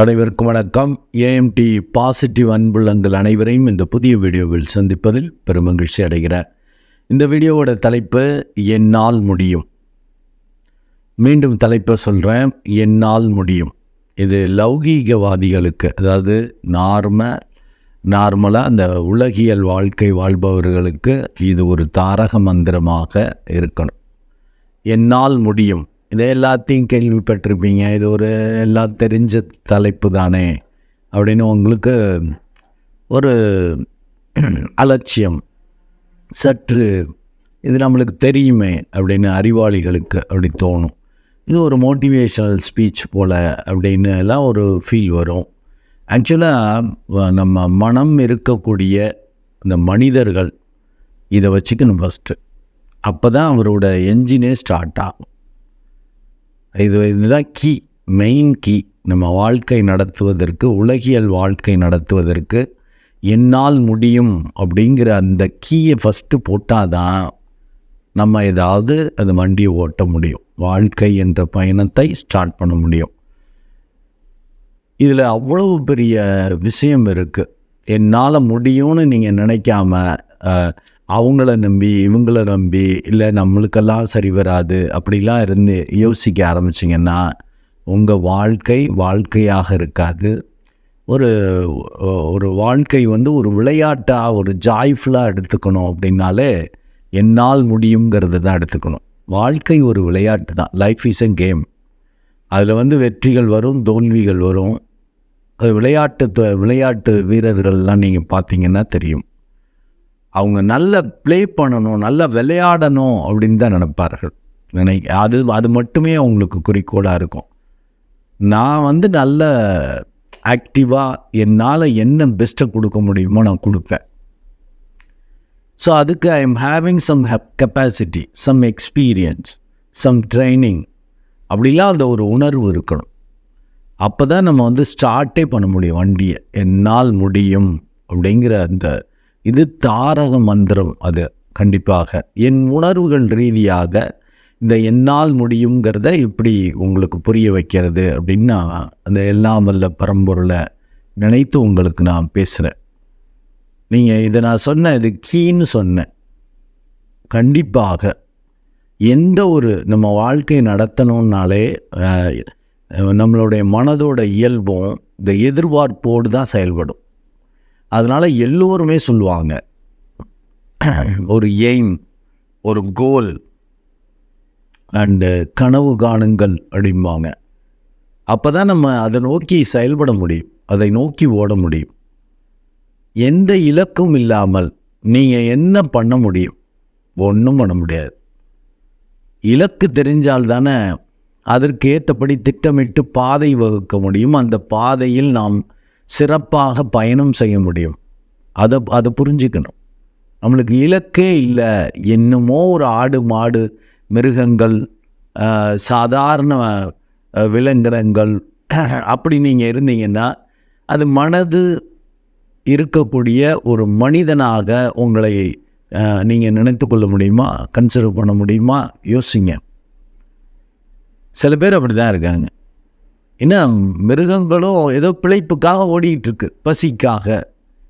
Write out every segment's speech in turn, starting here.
அனைவருக்கும் வணக்கம். AMD positive அன்புள்ளங்கள் அனைவரையும் இந்த புதிய வீடியோவில் சந்திப்பதில் பெருமகிழ்ச்சி அடைகிறேன். இந்த வீடியோவோட தலைப்பு என்னால் முடியும். மீண்டும் தலைப்பை சொல்கிறேன் என்னால் முடியும். இது லௌகீகவாதிகளுக்கு அதாவது நார்ம நார்மலாக அந்த உலகியல் வாழ்க்கை வாழ்பவர்களுக்கு இது ஒரு தாரக மந்திரமாக இருக்கணும். என்னால் முடியும். இதை எல்லாத்தையும் கேள்விப்பட்டிருப்பீங்க. இது ஒரு எல்லாம் தெரிஞ்ச தலைப்பு தானே அப்படின்னு உங்களுக்கு ஒரு அலட்சியம். சற்று இது நம்மளுக்கு தெரியுமே அப்படின்னு அறிவாளிகளுக்கு அப்படி தோணும். இது ஒரு மோட்டிவேஷனல் ஸ்பீச் போல் அப்படின்னு எல்லாம் ஒரு ஃபீல் வரும். ஆக்சுவலாக நம்ம மனம் இருக்கக்கூடிய இந்த மனிதர்கள் இதை வச்சுக்கணும் ஃபஸ்ட்டு அப்போ தான் அவரோட என்ஜினே ஸ்டார்ட் ஆகும். இது இதுதான் கீ மெயின் கீ. நம்ம வாழ்க்கை நடத்துவதற்கு உலகியல் வாழ்க்கை நடத்துவதற்கு என்னால் முடியும் அப்படிங்கிற அந்த கீயை ஃபஸ்ட்டு போட்டால் தான் நம்ம ஏதாவது அது வண்டியை ஓட்ட முடியும். வாழ்க்கை என்ற பயணத்தை ஸ்டார்ட் பண்ண முடியும். இதில் அவ்வளவு பெரிய விஷயம் இருக்குது என்னால் முடியும்னு நீங்கள் நினைக்காம அவங்கள நம்பி இவங்கள நம்பி இல்லை நம்மளுக்கெல்லாம் சரி வராது அப்படிலாம் இருந்து யோசிக்க ஆரம்பிச்சிங்கன்னா உங்கள் வாழ்க்கை வாழ்க்கையாக இருக்காது. ஒரு ஒரு வாழ்க்கை வந்து ஒரு விளையாட்டாக ஒரு ஜாய்ஃபுல்லாக எடுத்துக்கணும் அப்படின்னாலே என்னால் முடியுங்கிறது தான் எடுத்துக்கணும். வாழ்க்கை ஒரு விளையாட்டு தான். லைஃப் இஸ் எ கேம் அதில் வந்து வெற்றிகள் வரும் தோல்விகள் வரும். அது விளையாட்டு விளையாட்டு வீரர்கள்லாம் நீங்கள் பார்த்தீங்கன்னா தெரியும். அவங்க நல்லா ப்ளே பண்ணணும் நல்லா விளையாடணும் அப்படின்னு தான் நினைப்பார்கள். நினை அது அது மட்டுமே அவங்களுக்கு குறிக்கோளாக இருக்கும். நான் வந்து நல்ல ஆக்டிவாக என்னால் என்ன பெஸ்ட்டை கொடுக்க முடியுமோ நான் கொடுப்பேன். ஸோ அதுக்கு I am having some capacity some experience some training அப்படிலாம் அந்த ஒரு உணர்வு இருக்கணும். அப்போ தான் நம்ம வந்து ஸ்டார்ட்டே பண்ண முடியும் வண்டியை. என்னால் முடியும் அப்படிங்கிற அந்த இது தாரக மந்திரம் அது கண்டிப்பாக. என் உணர்வுகள் ரீதியாக இந்த என்னால் முடியுங்கிறத இப்படி உங்களுக்கு புரிய வைக்கிறது அப்படின்னா அந்த எல்லாம் வல்ல பரம்பொருளை நினைத்து உங்களுக்கு நான் பேசுகிறேன் நீங்கள் இதை நான் சொன்னேன் இது கீன்னு சொன்னேன் கண்டிப்பாக எந்த ஒரு நம்ம வாழ்க்கை நடத்தணும்னாலே நம்மளுடைய மனதோட இயல்பும் இந்த எதிர்பார்ப்போடு தான் செயல்படும். அதனால் எல்லோருமே சொல்லுவாங்க. ஒரு எய்ம் ஒரு கோல் அண்டு கனவு காணுங்கள் அப்படிம்பாங்க. அப்போ தான் நம்ம அதை நோக்கி செயல்பட முடியும். அதை நோக்கி ஓட முடியும். எந்த இலக்கும் இல்லாமல் நீங்கள் என்ன பண்ண முடியும்? ஒன்றும் பண்ண முடியாது. இலக்கு தெரிஞ்சால் தானே அதற்கு ஏற்றபடி திட்டமிட்டு பாதை வகுக்க முடியும். அந்த பாதையில் நாம் சிறப்பாக பயணம் செய்ய முடியும். அதை அதை புரிஞ்சுக்கணும். நம்மளுக்கு இலக்கே இல்லை. என்னமோ ஒரு ஆடு மாடு மிருகங்கள் சாதாரண விலங்கினங்கள் அப்படி நீங்கள் இருந்தீங்கன்னா அது மனது இருக்கக்கூடிய ஒரு மனிதனாக உங்களை நீங்கள் நினைத்து கொள்ள முடியுமா? கன்சிடர் பண்ண முடியுமா? யோசிங்க. சில பேர் அப்படி தான் இருக்காங்க. என்ன மிருகங்களும் ஏதோ பிழைப்புக்காக ஓடிக்கிட்டுருக்கு. பசிக்காக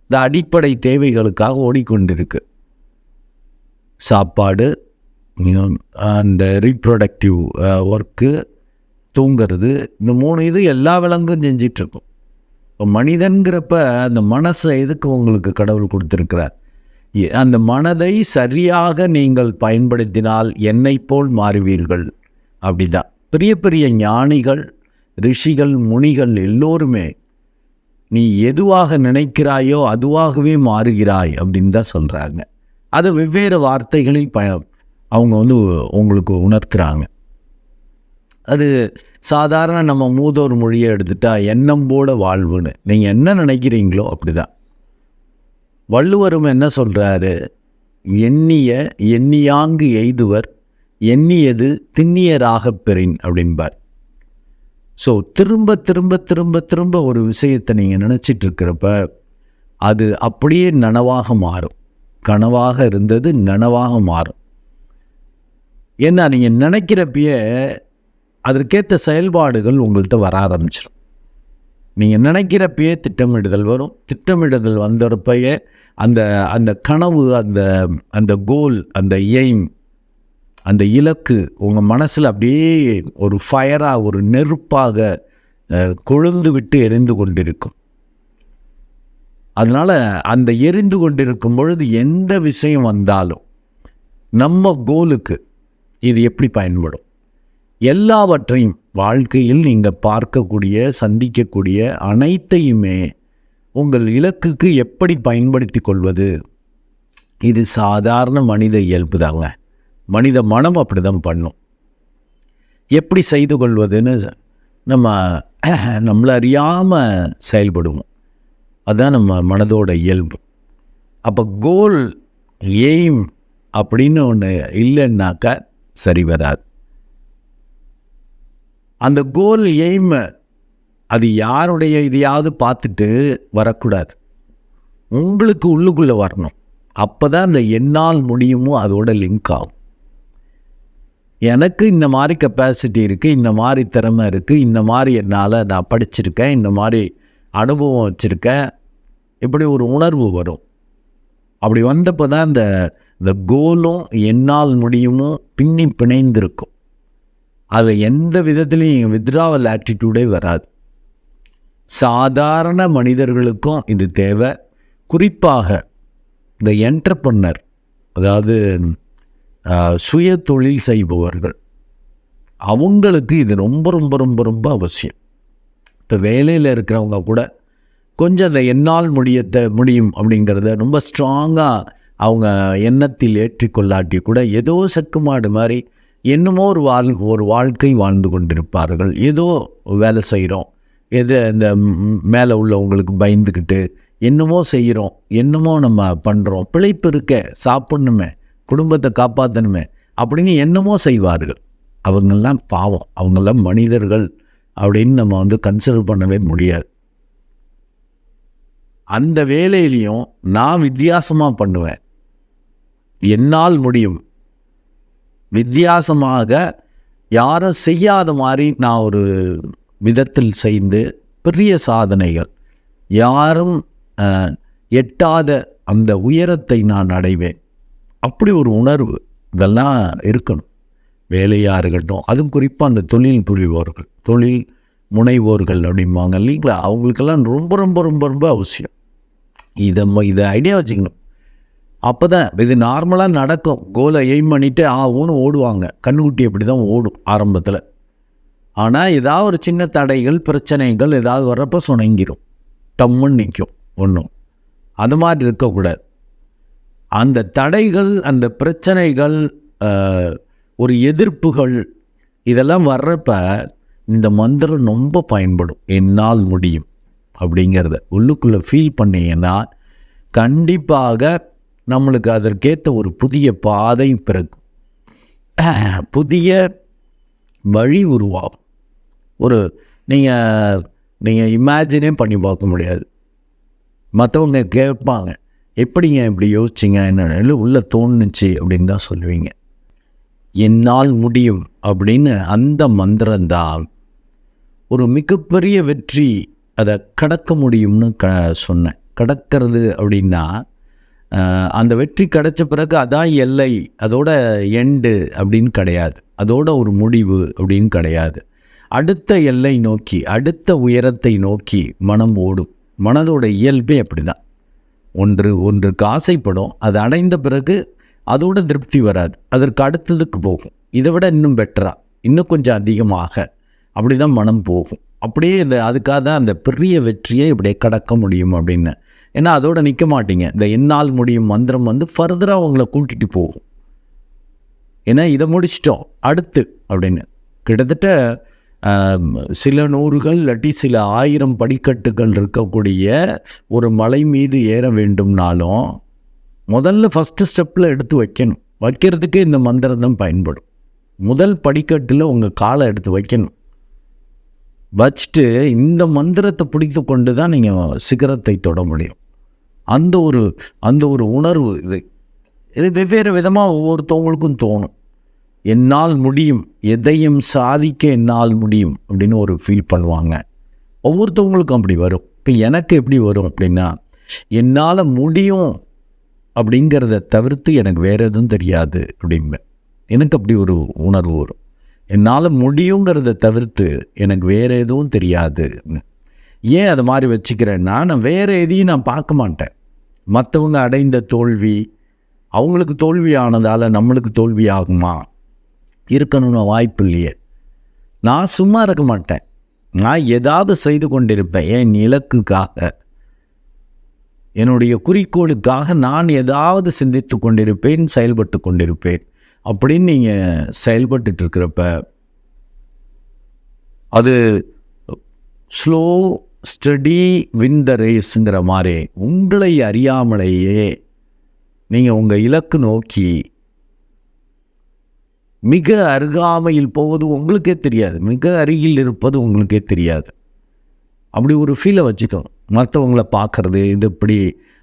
இந்த அடிப்படை தேவைகளுக்காக ஓடிக்கொண்டிருக்கு. சாப்பாடு அந்த ரீப்ரொடக்டிவ் ஒர்க்கு தூங்கிறது இந்த மூணு இது எல்லா விலங்கும் செஞ்சிட்ருக்கும் இப்போ மனிதன்கிறப்ப அந்த மனசை எதுக்கு உங்களுக்கு கடவுள் கொடுத்துருக்கிறார்? எ- அந்த மனதை சரியாக நீங்கள் பயன்படுத்தினால் என்னை போல் மாறுவீர்கள். அப்படிதான். பெரிய பெரிய ஞானிகள் ரிஷிகள் முனிகள் எல்லோருமே நீ எதுவாக நினைக்கிறாயோ அதுவாகவே மாறுகிறாய் அப்படின்னு தான் சொல்கிறாங்க அதை வெவ்வேறு வார்த்தைகளில் ப அவங்க வந்து உங்களுக்கு உணர்த்துறாங்க. அது சாதாரண நம்ம மூதோர் மொழியை எடுத்துட்டா எண்ணம் போல வாழ்வுன்னு. நீங்கள் என்ன நினைக்கிறீங்களோ அப்படிதான். வள்ளுவரும் என்ன சொல்கிறாரு எண்ணிய எண்ணியாங்கு எய்துவர் எண்ணியது திண்ணியராகப் பெறின் அப்படின்பார். ஸோ திரும்ப திரும்ப திரும்ப திரும்ப ஒரு விஷயத்தை நீங்கள் நினச்சிட்டு இருக்கிறப்ப அது அப்படியே நனவாக மாறும். கனவாக இருந்தது நனவாக மாறும். ஏன்னா நீங்கள் நினைக்கிறப்பயே அதற்கேற்ற செயல்பாடுகள் உங்கள்கிட்ட வர ஆரம்பிச்சிடும் நீங்கள் நினைக்கிறப்பயே திட்டமிடுதல் வரும். திட்டமிடுதல் வந்தப்பயே அந்த அந்த கனவு அந்த அந்த கோல் அந்த எய்ம் அந்த இலக்கு உங்கள் மனசில் அப்படியே ஒரு ஃபயராக ஒரு நெருப்பாக கொழுந்து விட்டு எரிந்து கொண்டிருக்கும். அதனால் அந்த எரிந்து கொண்டிருக்கும் பொழுது எந்த விஷயம் வந்தாலும் நம்ம கோலுக்கு இது எப்படி பயன்படும்? எல்லாவற்றையும் வாழ்க்கையில் நீங்கள் பார்க்கக்கூடிய சந்திக்கக்கூடிய அனைத்தையுமே உங்கள் இலக்குக்கு எப்படி பயன்படுத்தி கொள்வது? இது சாதாரண மனித இயல்பு தாங்க. மனித மனம் அப்படி தான் பண்ணும். எப்படி செய்து கொள்வதுன்னு நம்ம நம்மளை அறியாமல் செயல்படுவோம். அதுதான் நம்ம மனதோட இயல்பு. அப்போ கோல் எய்ம் அப்படின்னு ஒன்று இல்லைன்னாக்கா சரி வராது. அந்த கோல் எய்ம் அது யாருடைய இதையாவது பார்த்துட்டு வரக்கூடாது. உங்களுக்கு உள்ளுக்குள்ளே வரணும். அப்போ தான் அந்த என்னால் முடியுமோ அதோட லிங்க் ஆகும். எனக்கு இந்த மாதிரி கெப்பாசிட்டி இருக்குது இந்த மாதிரி திறமை இருக்குது இந்த மாதிரி என்னால் நான் படிச்சிருக்கேன் இந்த மாதிரி அனுபவம் வச்சுருக்கேன். இப்படி ஒரு உணர்வு வரும். அப்படி வந்தப்போ தான் இந்த இந்த கோலும் என்னால் முடியுமோ பின்னி பிணைந்திருக்கும். அது எந்த விதத்துலையும் வித்ராவல் ஆட்டிடியூடே வராது. சாதாரண மனிதர்களுக்கும் இது தேவை. குறிப்பாக இந்த என்டர்பன்னர் அதாவது சுய தொழில் செய்பவர்கள். அவங்களுக்கு இது ரொம்ப ரொம்ப ரொம்ப ரொம்ப அவசியம். இப்போ வேலையில் இருக்கிறவங்க கூட கொஞ்சம் அந்த என்னால் முடியத்த முடியும் அப்படிங்கிறத ரொம்ப ஸ்ட்ராங்காக அவங்க எண்ணத்தில் ஏற்றிக்கொள்ளாட்டி கூட ஏதோ செக்குமாடு மாதிரி என்னமோ ஒரு வாழ் ஒரு வாழ்க்கை வாழ்ந்து கொண்டிருப்பார்கள். ஏதோ வேலை செய்கிறோம் எது இந்த மேலே உள்ளவங்களுக்கு பயந்துக்கிட்டு என்னமோ செய்கிறோம் என்னமோ நம்ம பண்ணுறோம் பிழைப்பு இருக்க சாப்பிட்ணுமே. குடும்பத்தை காப்பாற்றணுமே அப்படின்னு என்னமோ செய்வார்கள். அவங்கெல்லாம் பாவம். அவங்கெல்லாம் மனிதர்கள் அப்படின்னு நம்ம வந்து கன்சிடர் பண்ணவே முடியாது. அந்த வேலையிலையும் நான் வித்தியாசமாக பண்ணுவேன். என்னால் முடியும். வித்தியாசமாக யாரும் செய்யாத மாதிரி நான் ஒரு விதத்தில் செய்து பெரிய சாதனைகள். யாரும் எட்டாத அந்த உயரத்தை நான் அடைவேன். அப்படி ஒரு உணர்வு இதெல்லாம் இருக்கணும். வேலையாக இருக்கட்டும் அதுவும் குறிப்பாக அந்த தொழில் புரிவோர்கள் தொழில் முனைவோர்கள் அப்படிம்பாங்க இல்லைங்களா? அவங்களுக்கெல்லாம் ரொம்ப ரொம்ப ரொம்ப ரொம்ப அவசியம். இதை ம- இதை ஐடியா வச்சுக்கணும். அப்போ தான் இது நார்மலாக நடக்கும். கோலை எய்ம் பண்ணிவிட்டு ஆ ஊன்னு ஓடுவாங்க. கண்ணுக்குட்டி அப்படி தான் ஓடும் ஆரம்பத்தில். ஆனால் ஏதாவது ஒரு சின்ன தடைகள் பிரச்சனைகள் ஏதாவது வர்றப்போ சுணங்கிடும் டம்முன்னு நிற்கும் ஒன்றும் அது மாதிரி இருக்கக்கூடாது. அந்த தடைகள் அந்த பிரச்சனைகள் ஒரு எதிர்ப்புகள் இதெல்லாம் வர்றப்ப இந்த மந்திரம் ரொம்ப பயன்படும். என்னால் முடியும் அப்படிங்கிறத உள்ளுக்குள்ளே ஃபீல் பண்ணீங்கன்னா கண்டிப்பாக நம்மளுக்கு அதற்கேற்ற ஒரு புதிய பாதை பிறக்கும். புதிய வழி உருவாகும். ஒரு நீங்கள் நீங்கள் இமேஜினே பண்ணி பார்க்க முடியாது. மற்றவங்க கேட்பாங்க எப்படிங்க இப்படி யோசிச்சிங்க? என்ன உள்ளே உள்ள தோணுச்சு அப்படின்னு தான் சொல்லுவீங்க. என்னால் முடியும் அப்படின்னு அந்த மந்திரம்தான். ஒரு மிகப்பெரிய வெற்றி அதை கடக்க முடியும்னு க சொன்னேன். கடக்கிறது அப்படின்னா அந்த வெற்றி கிடச்ச பிறகு அதான் எல்லை அதோட எண்டு அப்படின்னு கிடையாது. அதோட ஒரு முடிவு அப்படின்னு கிடையாது. அடுத்த எல்லை நோக்கி அடுத்த உயரத்தை நோக்கி மனம் ஓடும். மனதோட இயல்பே அப்படி தான் ஒன்று ஒன்றுக்கு ஆசைப்படும். அது அடைந்த பிறகு அதோட திருப்தி வராது. அதற்கு அடுத்ததுக்கு போகும். இதை விட இன்னும் பெட்டராக இன்னும் கொஞ்சம் அதிகமாக. அப்படி தான் மனம் போகும். அப்படியே இந்த அதுக்காக தான் அந்த பெரிய வெற்றியை இப்படியே கடக்க முடியும் அப்படின்னு. ஏன்னா அதோட நிற்க மாட்டீங்க. இந்த என்னால் முடியும் மந்திரம் வந்து ஃபர்தராக அவங்கள கூட்டிகிட்டு போகும். ஏன்னா இதை முடிச்சிட்டோம். அடுத்து அப்படின்னு. கிட்டத்தட்ட சில நூறுகள் இல்லாட்டி சில ஆயிரம் படிக்கட்டுகள் இருக்கக்கூடிய ஒரு மலை மீது ஏற வேண்டும்னாலும் முதல்ல ஃபஸ்ட்டு ஸ்டெப்பில் எடுத்து வைக்கணும். வைக்கிறதுக்கே இந்த மந்திரம் தான் பயன்படும். முதல் படிக்கட்டில் உங்கள் காலை எடுத்து வைக்கணும். வச்சுட்டு இந்த மந்திரத்தை பிடித்து கொண்டு தான் நீங்கள் சிகரத்தை தொட முடியும். அந்த ஒரு அந்த ஒரு உணர்வு இது. இது வெவ்வேறு விதமாக ஒவ்வொருத்தவங்களுக்கும் தோணும். என்னால் முடியும் எதையும் சாதிக்க என்னால் முடியும் அப்படின்னு ஒரு ஃபீல் பண்ணுவாங்க. ஒவ்வொருத்தவங்களுக்கும் அப்படி வரும். இப்போ எனக்கு எப்படி வரும் அப்படின்னா என்னால் முடியும் அப்படிங்கிறத தவிர்த்து எனக்கு வேறு எதுவும் தெரியாது அப்படிம்பேன் எனக்கு அப்படி ஒரு உணர்வு வரும். என்னால் முடியுங்கிறத தவிர்த்து எனக்கு வேறு எதுவும் தெரியாது. ஏன் அது மாதிரி வச்சுக்கிறேன்னா நான் வேறு எதையும் நான் பார்க்க மாட்டேன். மற்றவங்க அடைந்த தோல்வி அவங்களுக்கு தோல்வி ஆனதால் நம்மளுக்கு தோல்வி ஆகுமா இருக்கணும்னு வாய்ப்பு இல்லையே. நான் சும்மா இருக்க மாட்டேன். நான் ஏதாவது செய்து கொண்டிருப்பேன். என் இலக்குக்காக. என்னுடைய குறிக்கோளுக்காக நான் ஏதாவது சிந்தித்து கொண்டிருப்பேன் செயல்பட்டு கொண்டிருப்பேன். அப்படின்னு நீங்கள் செயல்பட்டுருக்கிறப்ப அது ஸ்லோ ஸ்டடி வின் த ரேஸுங்கிற மாதிரி உங்களை அறியாமலேயே நீங்கள் உங்கள் இலக்கு நோக்கி மிக அருகாமையில் போவது உங்களுக்கே தெரியாது. மிக அருகில் இருப்பது உங்களுக்கே தெரியாது. அப்படி ஒரு ஃபீலை வச்சுக்கணும் மற்றவங்கள பார்க்குறது இது இப்படி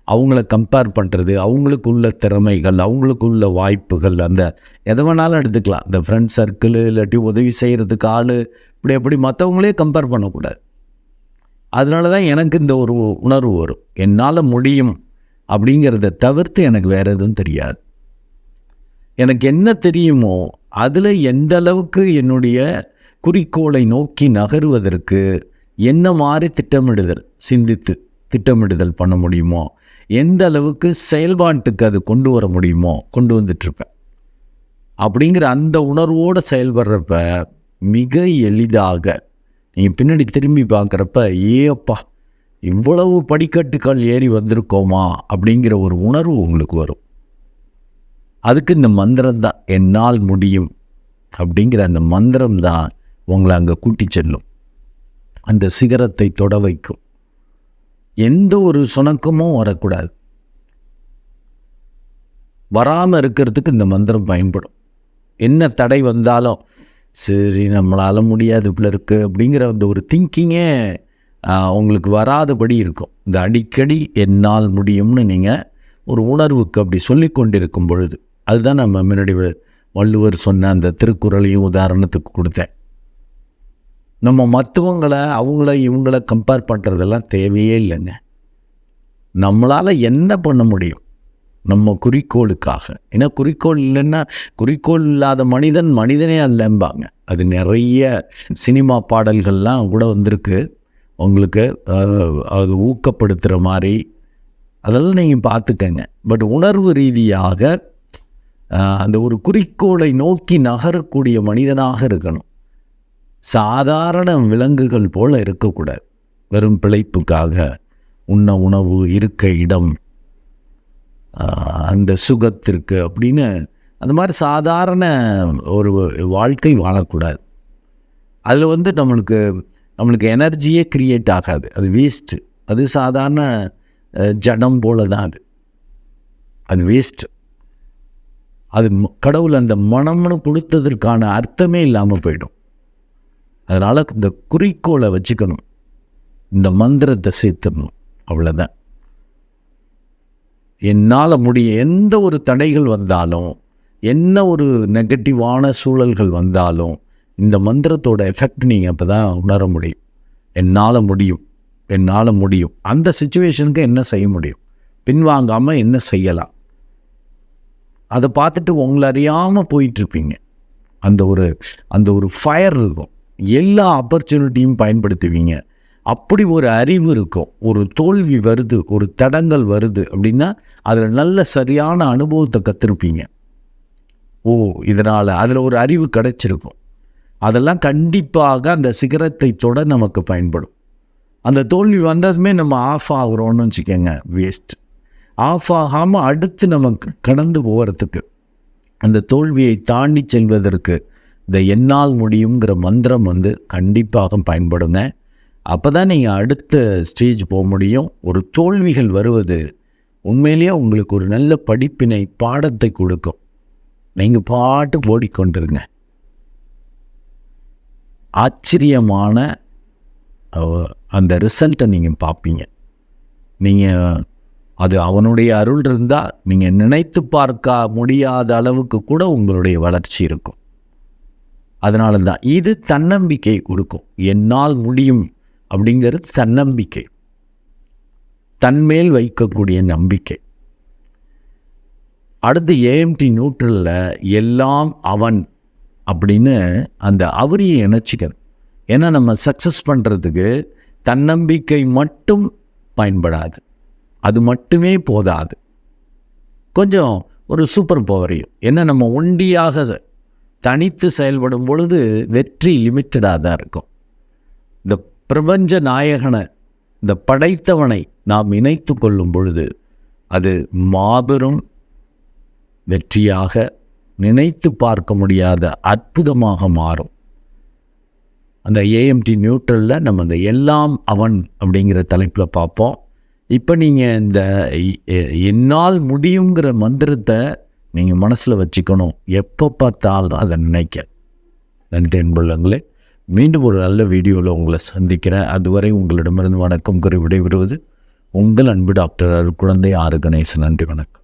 அவங்கள கம்பேர் பண்ணுறது அவங்களுக்கு உள்ள திறமைகள் அவங்களுக்கு உள்ள வாய்ப்புகள் அந்த எதை வேணாலும் எடுத்துக்கலாம். இந்த ஃப்ரெண்ட் சர்க்கிள் இல்லாட்டி உதவி செய்கிறதுக்கு ஆள் இப்படி எப்படி மற்றவங்களே கம்பேர் பண்ணக்கூடாது. அதனால தான் எனக்கு இந்த ஒரு உணர்வு வரும். என்னால் முடியும் அப்படிங்கிறத தவிர்த்து எனக்கு வேறு எதுவும் தெரியாது. எனக்கு என்ன தெரியுமோ அதில் எந்த அளவுக்கு என்னுடைய குறிக்கோளை நோக்கி நகருவதற்கு என்ன மாதிரி திட்டமிடுதல் சிந்தித்து திட்டமிடுதல் பண்ண முடியுமோ எந்த அளவுக்கு செயல்பாட்டுக்கு அது கொண்டு வர முடியுமோ கொண்டு வந்துட்டுருப்பேன். அப்படிங்கிற அந்த உணர்வோடு செயல்படுறப்ப மிக எளிதாக நீங்கள் பின்னாடி திரும்பி பார்க்குறப்ப ஏப்பா இவ்வளவு படிக்கட்டுகள் ஏறி வந்திருக்கோமா? அப்படிங்கிற ஒரு உணர்வு உங்களுக்கு வரும். அதுக்கு இந்த மந்திரம் தான் என்னால் முடியும் அப்படிங்கிற அந்த மந்திரம் தான் உங்களை அங்கே கூட்டி செல்லும். அந்த சிகரத்தை தொட வைக்கும். எந்த ஒரு சுணக்கமும் வரக்கூடாது. வராமல் இருக்கிறதுக்கு இந்த மந்திரம் பயன்படும். என்ன தடை வந்தாலும் சரி நம்மளால் முடியாது இப்படி இருக்குது அப்படிங்கிற அந்த ஒரு திங்கிங்கே உங்களுக்கு வராதபடி இருக்கும். இந்த அடிக்கடி என்னால் முடியும்னு நீங்கள் ஒரு உணர்வுக்கு அப்படி சொல்லி கொண்டிருக்கும் பொழுது. அதுதான் நம்ம முன்னாடி வள்ளுவர் சொன்ன அந்த திருக்குறளையும் உதாரணத்துக்கு கொடுத்தேன். நம்ம மற்றவங்களை அவங்கள இவங்கள கம்பேர் பண்ணுறதெல்லாம் தேவையே இல்லைங்க. நம்மளால் என்ன பண்ண முடியும்? நம்ம குறிக்கோளுக்காக. ஏன்னா குறிக்கோள் இல்லைன்னா குறிக்கோள் இல்லாத மனிதன் மனிதனே அல்லம்பாங்க. அது நிறைய சினிமா பாடல்கள்லாம் கூட வந்திருக்கு. உங்களுக்கு அது ஊக்கப்படுத்துகிற மாதிரி. அதெல்லாம் நீங்கள் பார்த்துக்கங்க. பட் உணர்வு ரீதியாக அந்த ஒரு குறிக்கோளை நோக்கி நகரக்கூடிய மனிதனாக இருக்கணும். சாதாரண விலங்குகள் போல் இருக்கக்கூடாது. வெறும் பிழைப்புக்காக உண்ண உணவு இருக்க இடம் அந்த சுகத்திற்கு அப்படின்னு அந்த மாதிரி சாதாரண ஒரு வாழ்க்கை வாழக்கூடாது. அதில் வந்து நம்மளுக்கு நம்மளுக்கு எனர்ஜியே க்ரியேட் ஆகாது. அது வேஸ்ட்டு அது சாதாரண ஜடம் போல தான் அது. அது வேஸ்ட்டு அது கடவுள் அந்த மனம்னு கொடுத்ததற்கான அர்த்தமே இல்லாமல் போயிடும். அதனால் இந்த குறிக்கோளை வச்சுக்கணும். இந்த மந்திரத்தை சேர்த்துடணும். அவ்வளோதான் என்னால் முடிய எந்த ஒரு தடைகள் வந்தாலும் என்ன ஒரு நெகட்டிவான சூழல்கள் வந்தாலும் இந்த மந்திரத்தோட எஃபெக்ட் நீங்கள் அப்போ தான் உணர முடியும். என்னால் முடியும். என்னால் முடியும். அந்த சுச்சுவேஷனுக்கு என்ன செய்ய முடியும்? பின்வாங்காமல் என்ன செய்யலாம்? அதை பார்த்துட்டு உங்களை அறியாமல் போயிட்டுருப்பீங்க. அந்த ஒரு அந்த ஒரு ஃபயர் இருக்கும். எல்லா ஆப்பர்ச்சுனிட்டியும் பயன்படுத்துவீங்க. அப்படி ஒரு அறிவு இருக்கும். ஒரு தோல்வி வருது ஒரு தடங்கள் வருது அப்படின்னா அதில் நல்ல சரியான அனுபவத்தை கற்றுருப்பீங்க ஓ இதனால் அதில் ஒரு அறிவு கிடச்சிருக்கும். அதெல்லாம் கண்டிப்பாக அந்த சிகரத்தை தொட நமக்கு பயன்படும். அந்த தோல்வி வந்ததுமே நம்ம ஆஃப் ஆகுறோன்னு வச்சுக்கோங்க வேஸ்ட் ஆஃப் ஆகாமல் அடுத்து நமக்கு கடந்து போகிறதுக்கு அந்த தோல்வியை தாண்டி செல்வதற்கு இந்த என்னால் முடியுங்கிற மந்திரம் வந்து கண்டிப்பாக பயன்படுங்க. அப்போ தான் நீங்கள் அடுத்த ஸ்டேஜ் போக முடியும். ஒரு தோல்விகள் வருவது உண்மையிலேயே உங்களுக்கு ஒரு நல்ல படிப்பினை பாடத்தை கொடுக்கும். நீங்கள் பாட்டு ஓடிக்கொண்டிருங்க. ஆச்சரியமான அந்த ரிசல்ட்டை நீங்கள் பார்ப்பீங்க. நீங்கள் அது அவனுடைய அருள் இருந்தால் நீங்கள் நினைத்து பார்க்க முடியாத அளவுக்கு கூட உங்களுடைய வளர்ச்சி இருக்கும். அதனால தான் இது தன்னம்பிக்கை கொடுக்கும். என்னால் முடியும் அப்படிங்கிறது தன்னம்பிக்கை. தன்மேல் வைக்கக்கூடிய நம்பிக்கை. அடுத்து ஏஎம்டி நியூட்ரலில் எல்லாம் அவன் அப்படின்னு அந்த அவரியை இணைச்சிக்கணும். ஏன்னா நம்ம சக்ஸஸ் பண்ணுறதுக்கு தன்னம்பிக்கை மட்டும் பயன்படாது. அது மட்டுமே போதாது. கொஞ்சம் ஒரு சூப்பர் பவரையும் என்ன நம்ம ஒண்டியாக தனித்து செயல்படும் பொழுது வெற்றி லிமிட்டடாக தான் இருக்கும். இந்த பிரபஞ்ச நாயகனை இந்த படைத்தவனை நாம் இணைத்து கொள்ளும் பொழுது அது மாபெரும் வெற்றியாக நினைத்து பார்க்க முடியாத அற்புதமாக மாறும். அந்த ஏஎம்டி நியூட்ரலில் நம்ம இந்த எல்லாம் அவன் அப்படிங்கிற தலைப்பில் பார்ப்போம். இப்போ நீங்கள் இந்த என்னால் முடியுங்கிற மந்திரத்தை நீங்கள் மனசில் வச்சுக்கணும். எப்போ பார்த்தாலும் அதை நினைக்க. நன்றி அன்புள்ளங்களே. மீண்டும் ஒரு நல்ல வீடியோவில் உங்களை சந்திக்கிறேன். அதுவரை உங்களிடமிருந்து வணக்கம் கூறி விடைபெறுவது உங்கள் அன்பு டாக்டர் அருட்குழந்தை ஆறு கணேசன். நன்றி வணக்கம்.